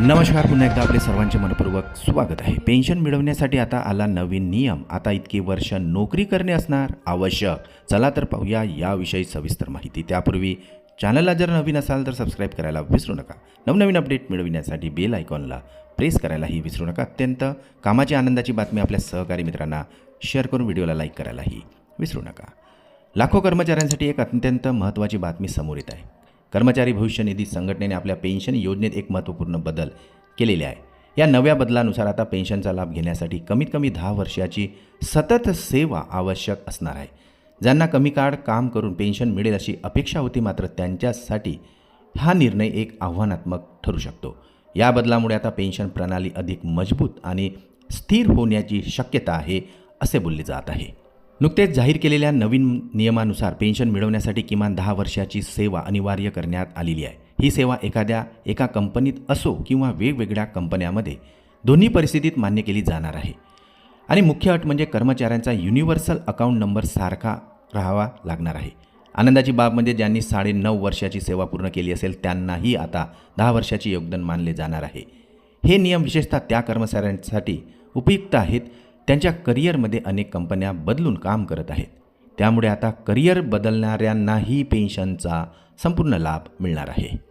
नमस्कार पुन्हा एकदा आपले सर्वांचे मनपूर्वक स्वागत आहे. पेन्शन मिळवण्यासाठी आता आला नवीन नियम. आता इतकी वर्ष नोकरी करणे असणार आवश्यक. चला तर पाहूया याविषयी सविस्तर माहिती. त्यापूर्वी चॅनलला जर नवीन असाल तर सबस्क्राईब करायला विसरू नका. नवनवीन अपडेट मिळविण्यासाठी बेल आयकॉनला प्रेस करायलाही विसरू नका. अत्यंत कामाची आनंदाची बातमी आपल्या सहकारी मित्रांना शेअर करून व्हिडिओला लाईक करायलाही विसरू नका. लाखो कर्मचाऱ्यांसाठी एक अत्यंत महत्त्वाची बातमी समोर येत आहे. कर्मचारी भविष्य निधी संघटनेने आपल्या पेन्शन योजनेत एक महत्त्वपूर्ण बदल केलेले आहे. या नव्या बदलानुसार आता पेन्शनचा लाभ घेण्यासाठी कमीत कमी दहा वर्षाची सतत सेवा आवश्यक असणार आहे. ज्यांना कमी काळ काम करून पेन्शन मिळेल अशी अपेक्षा होती मात्र त्यांच्यासाठी हा निर्णय एक आव्हानात्मक ठरू शकतो. या बदलामुळे आता पेन्शन प्रणाली अधिक मजबूत आणि स्थिर होण्याची शक्यता आहे असे बोलले जात आहे. नुकतेच जाहीर केलेल्या नवीन नियमानुसार पेन्शन मिळवण्यासाठी किमान दहा वर्षाची सेवा अनिवार्य करण्यात आलेली आहे. ही सेवा एखाद्या एका कंपनीत असो किंवा वेगवेगळ्या कंपन्यामध्ये दोन्ही परिस्थितीत मान्य केली जाणार आहे. आणि मुख्य अट म्हणजे कर्मचाऱ्यांचा युनिव्हर्सल अकाउंट नंबर सारखा राहावा लागणार आहे. आनंदाची बाब म्हणजे ज्यांनी साडे नऊ वर्षाची सेवा पूर्ण केली असेल त्यांनाही आता दहा वर्षाचे योगदान मानले जाणार आहे. हे नियम विशेषतः त्या कर्मचाऱ्यांसाठी उपयुक्त आहेत त्यांच्या करिअरमध्ये अनेक कंपन्या बदलून काम करत आहेत. त्यामुळे आता करिअर बदलणाऱ्यांनाही पेन्शनचा संपूर्ण लाभ मिळणार आहे.